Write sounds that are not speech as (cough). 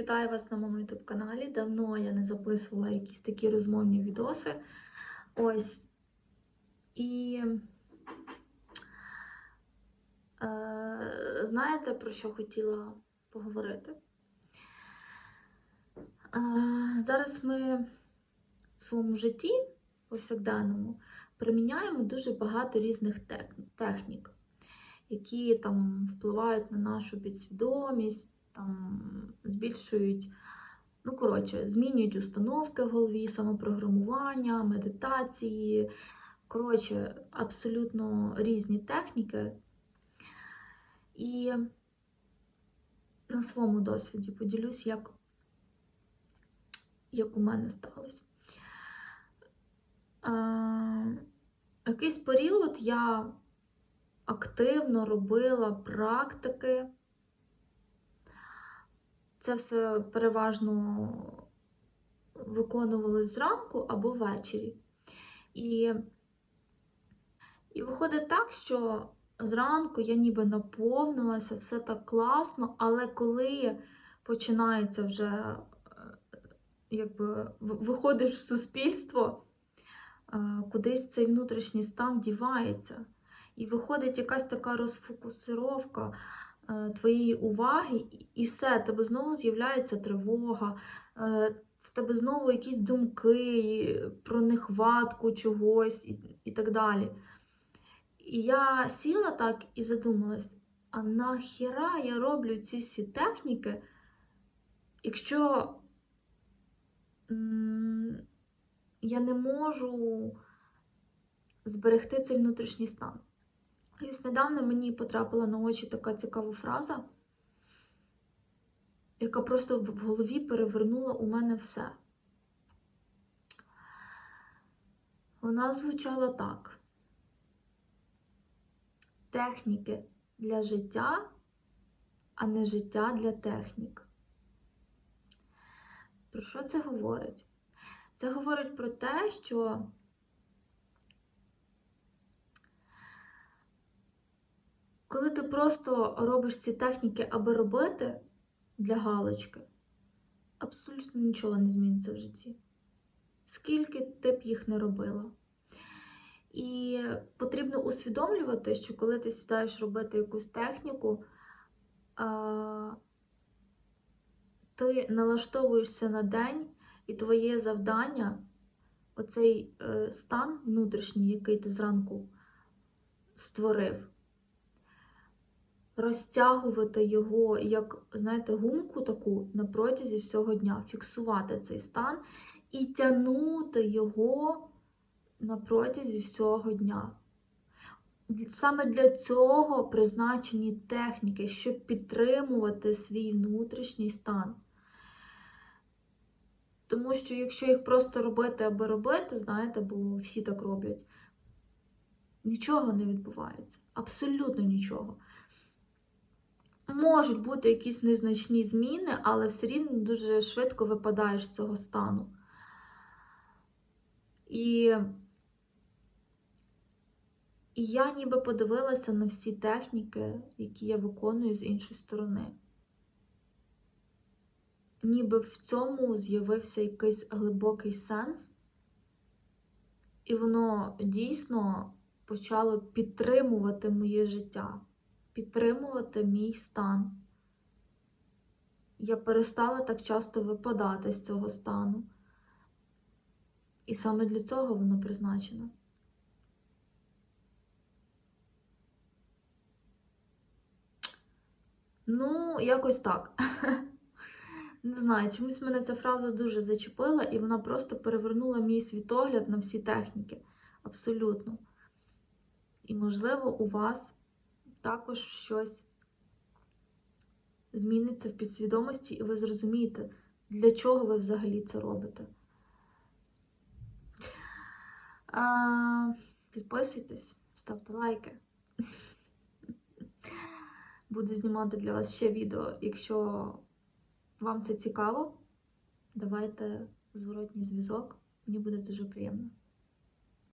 вітаю вас на моєму youtube каналі. Давно я не записувала якісь такі розмовні відоси. Ось. І е, знаєте, про що хотіла поговорити? Е, зараз ми в своєму житті повсякденному приміняємо дуже багато різних технік, які там впливають на нашу підсвідомість там збільшують, ну, коротше, змінюють установки в голові, самопрограмування, медитації. Коротше, абсолютно різні техніки. І на своєму досвіді поділюсь, як, як у мене сталося. Е, якийсь період я активно робила практики. Це все переважно виконувалось зранку або ввечері. І, і виходить так, що зранку я ніби наповнилася, все так класно, але коли починається вже е, якби виходиш в суспільство, е, кудись цей внутрішній стан дівається. І виходить якась така розфокусировка твоєї уваги, і- все, тебе знову з'являється тривога, е, в тебе знову якісь думки про нехватку чогось і, і так далі. І я сіла так і задумалась, а нахіра я роблю ці всі техніки, якщо я не можу зберегти цей внутрішній стан. І недавно мені потрапила на очі така цікава фраза, яка просто в голові перевернула у мене все. Вона звучала так: техніки для життя, а не життя для технік. Про що це говорить? Це говорить про те, що коли ти просто робиш ці техніки, аби робити для галочки, абсолютно нічого не зміниться в житті. Скільки ти б їх не робила. І потрібно усвідомлювати, що коли ти сідаєш робити якусь техніку, ти налаштовуєшся на день, і твоє завдання оцей е, стан внутрішній, який ти зранку створив, розтягувати його як, знаєте, гумку таку на протязі всього дня, фіксувати цей стан і тягнути його на протязі всього дня. Саме для цього призначені техніки, щоб підтримувати свій внутрішній стан. Тому що якщо їх просто робити аби робити, знаєте, бо всі так роблять, нічого не відбувається. Абсолютно нічого. Можуть бути якісь незначні зміни, але все рівно дуже швидко випадаєш з цього стану. І, і я ніби подивилася на всі техніки, які я виконую з іншої сторони. Ніби в цьому з'явився якийсь глибокий сенс, і воно дійсно почало підтримувати моє життя, підтримувати мій стан. Я перестала так часто випадати з цього стану. І саме для цього воно призначено. Ну, якось так. (laughs) Не знаю, чомусь мене ця фраза дуже зачепила, і вона просто перевернула мій світогляд на всі техніки. Абсолютно. І, можливо, у вас також щось зміниться в підсвідомості, і ви зрозумієте, для чого ви взагалі це робите. А, Підписуйтесь, ставте лайки. Буду знімати для вас ще відео. Якщо вам це цікаво, давайте зворотній зв'язок. Мені буде дуже приємно.